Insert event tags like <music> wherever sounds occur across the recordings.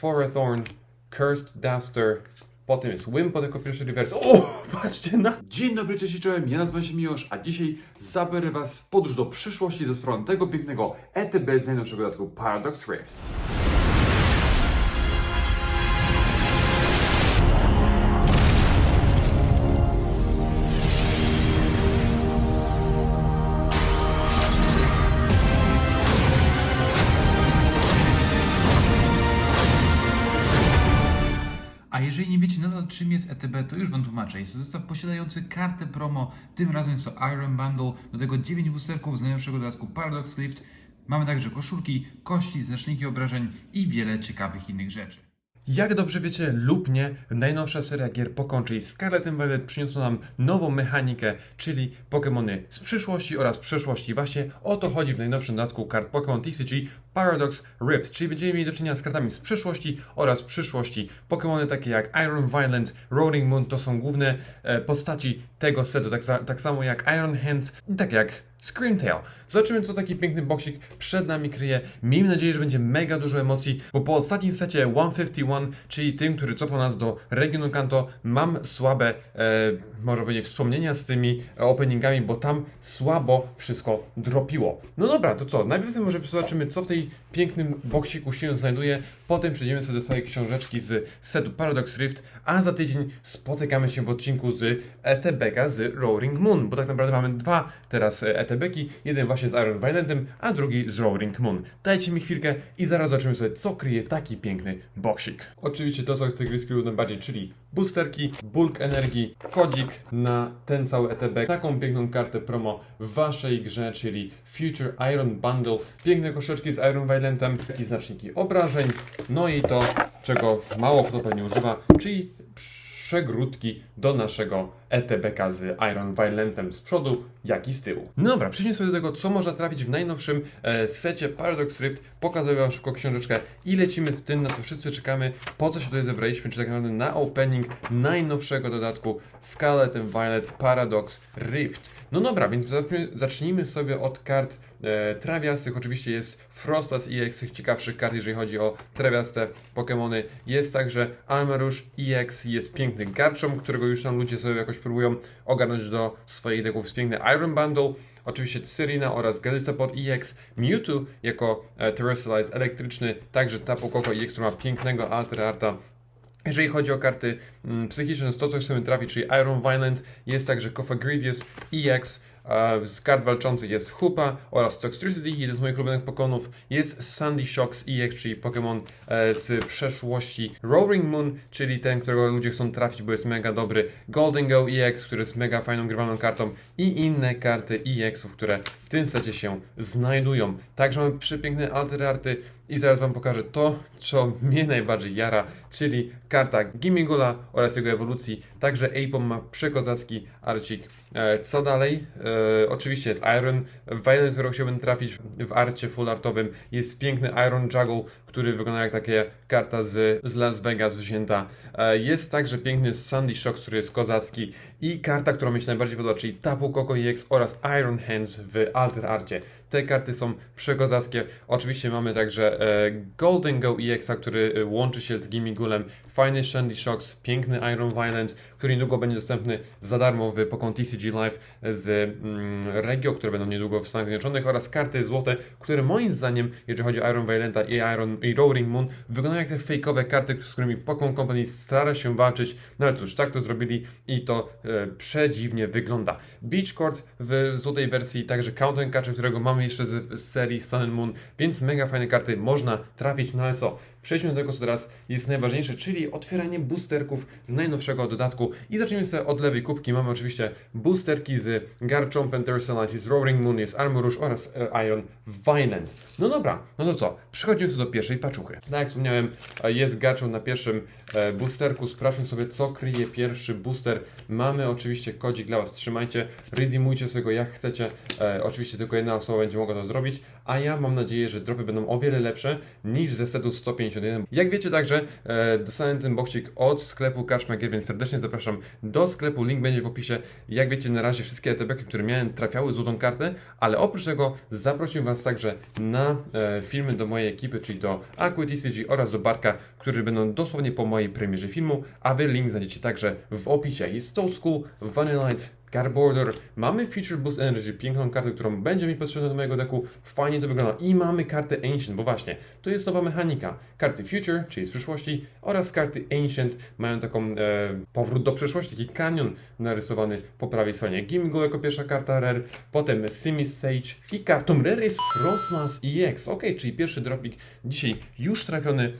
Forethorn, Cursed Duster, potem jest Wimp jako pierwszy reverse. O, patrzcie na... Dzień dobry, cześć czołem, ja nazywam się Miłosz, a dzisiaj zabiorę Was w podróż do przyszłości ze stroną tego pięknego ETB z najnowszego dodatku Paradox Riffs. Jeżeli nie wiecie nadal czym jest ETB, to już Wam tłumaczę. Jest to zestaw posiadający kartę promo, tym razem jest to Iron Bundle, do tego 9 boosterków z najnowszego dodatku Paradox Lift. Mamy także koszulki, kości, znaczniki obrażeń i wiele ciekawych innych rzeczy. Jak dobrze wiecie lub nie, najnowsza seria gier Pokémon, czyli Scarlet Violet przyniosła nam nową mechanikę, czyli Pokémony z przyszłości oraz przeszłości. Właśnie o to chodzi w najnowszym dodatku kart Pokémon TCG Paradox Rift, czyli będziemy mieli do czynienia z kartami z przyszłości oraz przyszłości. Pokémony takie jak Iron Violent, Rolling Moon to są główne e, postaci tego setu, tak, tak samo jak Iron Hands i tak jak Screamtail. Zobaczymy, co taki piękny boksik przed nami kryje. Miejmy nadzieję, że będzie mega dużo emocji, bo po ostatnim secie 151, czyli tym, który cofał nas do regionu Kanto, mam słabe, e, może powiedzieć, wspomnienia z tymi openingami, bo tam słabo wszystko dropiło. No dobra, to co? Najpierw może zobaczymy, co w tej pięknym boksiku się znajduje, potem przejdziemy sobie do swojej książeczki z setu Paradox Rift, a za tydzień spotykamy się w odcinku z ETBK z Roaring Moon, bo tak naprawdę mamy dwa teraz e, ETBki, jeden właśnie z Iron Violentem, a drugi z Roaring Moon. Dajcie mi chwilkę i zaraz zobaczymy sobie, co kryje taki piękny boksik. Oczywiście to, co tych gry skrył najbardziej, czyli boosterki, bulk energii, kodzik na ten cały ETB, taką piękną kartę promo w waszej grze, czyli Future Iron Bundle, piękne koszyczki z Iron Violentem, takie znaczniki obrażeń, no i to, czego mało kto pewnie używa, czyli przegródki do naszego ETBK z Iron Violentem z przodu, jak i z tyłu. No dobra, przejdźmy sobie do tego, co można trafić w najnowszym e, secie Paradox Rift. Pokazuję Wam szybko książeczkę i lecimy z tym, na co wszyscy czekamy, po co się tutaj zebraliśmy, czy tak naprawdę na opening najnowszego dodatku Scarlet and Violet Paradox Rift. No dobra, więc zacznijmy- sobie od kart trawiastych. Oczywiście jest Frostas EX, z tych ciekawszych kart, jeżeli chodzi o trawiaste Pokémony. Jest także Almarush EX, jest piękny Garchomp, którego już tam ludzie sobie jakoś próbują ogarnąć do swoich deków. Jest piękny Iron Bundle, oczywiście Cyrina oraz Galisapod EX, Mewtwo jako e, Terrestrialize elektryczny, także Tapu Koko EX, który ma pięknego Alter Arta. Jeżeli chodzi o karty mm, psychiczne, to co chcemy trafić, czyli Iron Violent, jest także Kofa Grievous EX, e, z kart walczących jest Hoopa oraz Toxtricity, jeden z moich ulubionych Pokonów, jest Sandy Shocks EX, czyli Pokémon e, z przeszłości Roaring Moon, czyli ten, którego ludzie chcą trafić, bo jest mega dobry, Golden Go EX, który jest mega fajną grywalną kartą i inne karty EX-ów, które w tym secie się znajdują. Także mamy przepiękne alterarty i zaraz Wam pokażę to, co mnie najbardziej jara, czyli karta Gimigula oraz jego ewolucji. Także Apom ma przekozacki arcik. E, co dalej? E, oczywiście jest Iron Violet, którego chciałbym trafić w arcie full artowym. Jest piękny Iron Juggle, który wygląda jak takie karta z, z Las Vegas wzięta. E, jest także piękny Sandy Shock, który jest kozacki i karta, która mi się najbardziej podoba, czyli Tapu Koko EX oraz Iron Hands w Alter Arcie. Te karty są przekozackie. Oczywiście mamy także e, Golden Go EX, który e, łączy się z Gimigulem. Fajny Shandy Shocks, piękny Iron Violent, który niedługo będzie dostępny za darmo w Pokémon TCG Live z mm, Regio, które będą niedługo w Stanach Zjednoczonych oraz karty złote, które moim zdaniem, jeżeli chodzi o Iron Violenta i Iron i Roaring Moon, wyglądają jak te fejkowe karty, z którymi Pokémon Company stara się walczyć. No ale cóż, tak to zrobili i to e, przedziwnie wygląda. Beach Court w złotej wersji, także Counter Catcher, którego mamy jeszcze z, z serii Sun Moon, więc mega fajne karty, można trafić, no ale co? Przejdźmy do tego, co teraz jest najważniejsze, czyli otwieranie boosterków z najnowszego dodatku i zacznijmy sobie od lewej kubki. Mamy oczywiście boosterki z Garchompem, Terrasalize, z Roaring Moon, jest Armorush oraz e, Iron Violent. No dobra, no to co? Przechodzimy sobie do pierwszej paczuchy. Tak jak wspomniałem, jest Garchomp na pierwszym e, boosterku. Sprawdźmy sobie, co kryje pierwszy booster. Mamy oczywiście kodzik dla Was. Trzymajcie, redeemujcie sobie go jak chcecie. E, oczywiście tylko jedna osoba będzie mogła to zrobić, a ja mam nadzieję, że dropy będą o wiele lepsze niż ze setu 151. Jak wiecie także, e, dostałem ten boksik od sklepu Cash Magier, więc serdecznie zapraszam do sklepu, link będzie w opisie. Jak wiecie, na razie wszystkie ETB, które miałem, trafiały złotą kartę, ale oprócz tego zaprosiłem Was także na e, filmy do mojej ekipy, czyli do Aqua TCG oraz do Barka, które będą dosłownie po mojej premierze filmu, a Wy link znajdziecie także w opisie. Jest Toad School, Vanillite, Card Border, mamy Future Boost Energy, piękną kartę, którą będzie mi potrzebna do mojego deku, fajnie to wygląda. I mamy kartę Ancient, bo właśnie, to jest nowa mechanika. Karty Future, czyli z przyszłości oraz karty Ancient mają taką e, powrót do przeszłości, taki kanion narysowany po prawej stronie. Gimgul jako pierwsza karta Rare, potem Simis Sage i kartą Rare jest Frostmass EX, ok, czyli pierwszy dropik dzisiaj już trafiony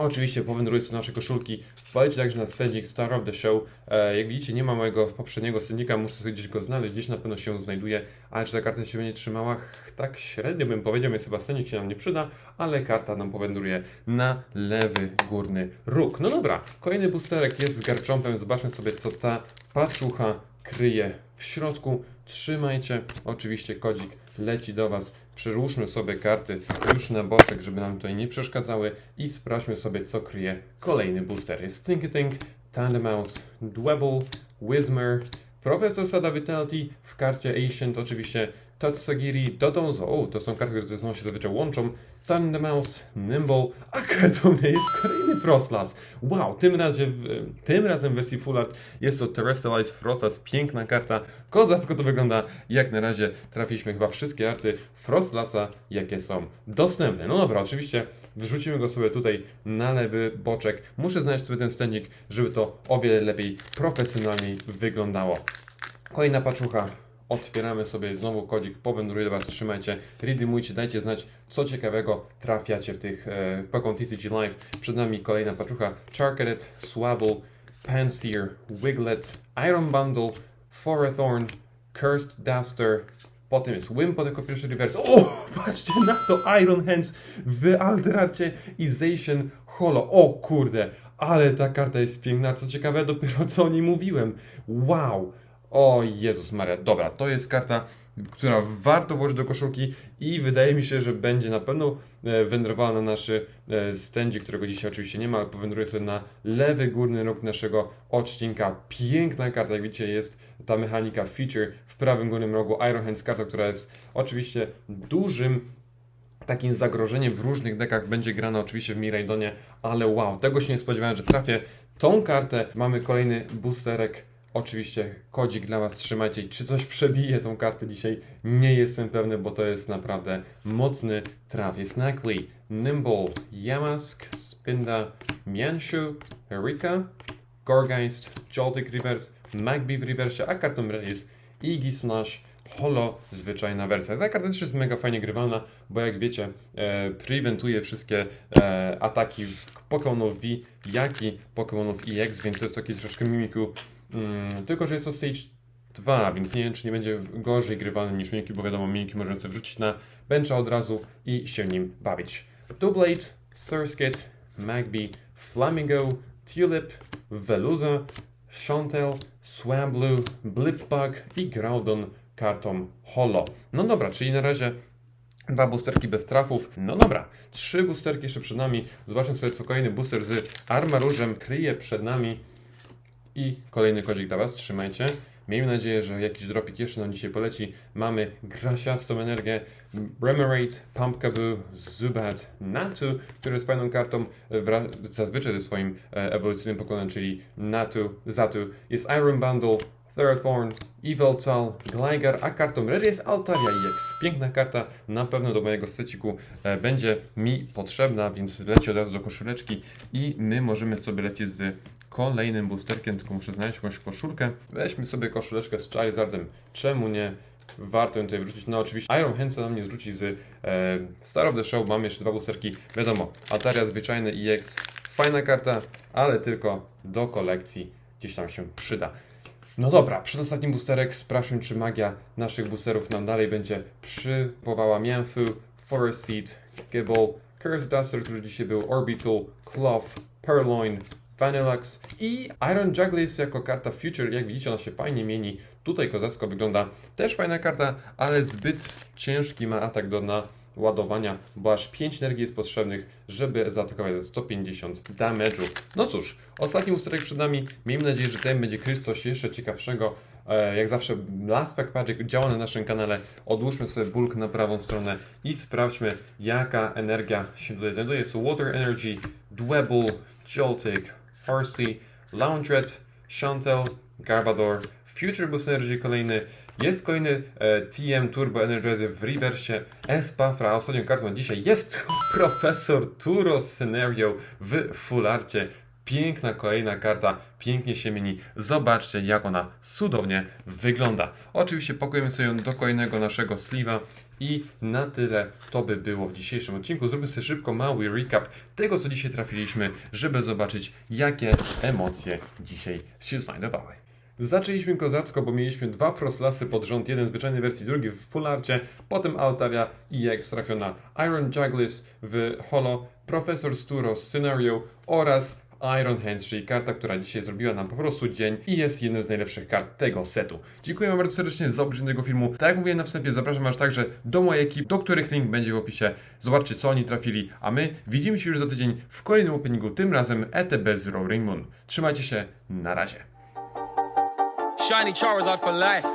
Oczywiście powędruje do naszej koszulki. Wpadajcie także na scennik Star of the Show. E, jak widzicie, nie ma mojego poprzedniego scennika, muszę sobie gdzieś go znaleźć, gdzieś na pewno się znajduje, ale czy ta karta się będzie trzymała? Tak średnio bym powiedział, więc chyba scennik się nam nie przyda, ale karta nam powędruje na lewy górny róg. No dobra, kolejny boosterek jest z garcząpem, zobaczmy sobie co ta paczucha kryje w środku. Trzymajcie, oczywiście kodzik leci do Was. Przełóżmy sobie karty już na boczek, żeby nam tutaj nie przeszkadzały i sprawdźmy sobie, co kryje kolejny booster. Jest Tinky Tink, Tandemouse, Dwebble, Wizmer, Professor Sada Vitality w karcie Ancient oczywiście, Tatsagiri, Dodonzo, o, to są karty, które ze sobą się zazwyczaj łączą, Thundermouse, Nimble, a kartą jest kolejny Frostlass. Wow, tym razem, tym razem w wersji Full Art jest to Terrestrialized Frostlass, piękna karta, kozacko to wygląda. Jak na razie trafiliśmy chyba wszystkie arty Frostlassa, jakie są dostępne. No dobra, oczywiście wrzucimy go sobie tutaj na lewy boczek. Muszę znaleźć sobie ten stędzik, żeby to o wiele lepiej, profesjonalniej wyglądało. Kolejna paczucha. Otwieramy sobie znowu kodzik, powędruję do Was, trzymajcie, redeemujcie, dajcie znać, co ciekawego trafiacie w tych e, Pokemon TCG Live. Przed nami kolejna paczucha, Charcadet, Swabble, Panseer, Wiglet, Iron Bundle, Forathorn, Cursed Duster, potem jest Wimpod jako pierwszy reverse. O, <laughs> patrzcie na to, Iron Hands w Alterarcie i Zacian Holo. O kurde, ale ta karta jest piękna, co ciekawe, dopiero co o niej mówiłem. Wow! O Jezus Maria, dobra, to jest karta, która warto włożyć do koszulki i wydaje mi się, że będzie na pewno e, wędrowała na nasz e, stędzik, którego dzisiaj oczywiście nie ma, ale powędruje sobie na lewy górny róg naszego odcinka. Piękna karta, jak widzicie jest ta mechanika feature w prawym górnym rogu Iron Hands karta, która jest oczywiście dużym takim zagrożeniem w różnych dekach będzie grana oczywiście w Miraidonie, ale wow, tego się nie spodziewałem, że trafię tą kartę. Mamy kolejny boosterek. Oczywiście kodzik dla Was, trzymajcie. Czy coś przebije tą kartę dzisiaj? Nie jestem pewny, bo to jest naprawdę mocny traf. Jest Snackly, Nimble, Yamask, Spinda, Mianshu, Erika, Gorgeist, Joltik Reverse, Magby w reversie, a kartą jest Iggy Slash, Holo, zwyczajna wersja. Ta karta też jest mega fajnie grywalna, bo jak wiecie, e, preventuje wszystkie e, ataki Pokémonów V, jak i Pokémonów EX, więc to jest taki troszkę mimiku. Mm, tylko, że jest to Stage 2, więc nie wiem, czy nie będzie gorzej grywalny niż Mimiki, bo wiadomo, Mimiki możemy sobie wrzucić na bencha od razu i się nim bawić. Doublade, Surskit, Magby, Flamingo, Tulip, Veluza, Chantel, Swablu, Blipbug i Groudon kartą Holo. No dobra, czyli na razie Dwa boosterki bez trafów. No dobra, trzy boosterki jeszcze przed nami. Zobaczmy sobie, co kolejny booster z Armarużem kryje przed nami. I kolejny kodzik dla Was, trzymajcie. Miejmy nadzieję, że jakiś dropik jeszcze nam dzisiaj poleci. Mamy grasiastą energię, Remerate, Pumpkaboo, Zubat, Natu, który jest fajną kartą wra- zazwyczaj ze swoim e, ewolucyjnym pokonem, czyli Natu, Zatu. Jest Iron Bundle, Therathorn, Eveltal, Gligar, a kartą Rare jest Altaria EX. Piękna karta, na pewno do mojego seciku e, będzie mi potrzebna, więc leci od razu do koszuleczki i my możemy sobie lecieć z kolejnym boosterkiem, tylko muszę znaleźć jakąś koszulkę. Weźmy sobie koszuleczkę z Charizardem, czemu nie? Warto ją tutaj wrzucić. No oczywiście Iron Handsa nam nie zrzuci z e, Star of the Show. Mamy jeszcze dwa boosterki. Wiadomo, Altaria zwyczajny EX. Fajna karta, ale tylko do kolekcji gdzieś tam się przyda. No dobra, przedostatni boosterek. Sprawdźmy, czy magia naszych boosterów nam dalej będzie przypowała Mianfu, Forest Seed, Gibble, Curse Duster, który dzisiaj był, Orbital, Cloth, Purloin, Vanillux i Iron Jugglis jako karta Future. Jak widzicie, ona się fajnie mieni. Tutaj kozacko wygląda. Też fajna karta, ale zbyt ciężki ma atak do na ładowania, bo aż 5 energii jest potrzebnych, żeby zaatakować za 150 damage'u. No cóż, ostatni usterek przed nami. Miejmy nadzieję, że ten będzie kryć coś jeszcze ciekawszego. E, Jak zawsze, Last Pack Magic działa na naszym kanale. Odłóżmy sobie bulk na prawą stronę i sprawdźmy, jaka energia się tutaj znajduje. To Water Energy, Dwebble, Joltik, Farsi, Laundret, Chantel, Garbador, Future Boost Energy kolejny. Jest kolejny e, TM Turbo Energizer w reversie. Espafra, ostatnią kartą dzisiaj jest <laughs> Profesor Turo Scenario w full arcie. Piękna kolejna karta, pięknie się mieni. Zobaczcie, jak ona cudownie wygląda. Oczywiście pakujemy sobie ją do kolejnego naszego sleeve'a. I na tyle to by było w dzisiejszym odcinku. Zróbmy sobie szybko mały recap tego, co dzisiaj trafiliśmy, żeby zobaczyć, jakie emocje dzisiaj się znajdowały. Zaczęliśmy kozacko, bo mieliśmy dwa Frostlasy pod rząd, jeden w zwyczajnej wersji, drugi w full arcie, potem Altaria i EX trafiona Iron Jugglis w holo, Profesor Sturo Scenario oraz Iron Hands, czyli karta, która dzisiaj zrobiła nam po prostu dzień i jest jednym z najlepszych kart tego setu. Dziękuję Wam bardzo serdecznie za obejrzenie tego filmu. Tak jak mówiłem na wstępie, zapraszam Was także do mojej ekipy, do których link będzie w opisie. Zobaczcie, co oni trafili, a my widzimy się już za tydzień w kolejnym openingu, tym razem ETB z Roaring Moon. Trzymajcie się, na razie. Shiny Charizard for life.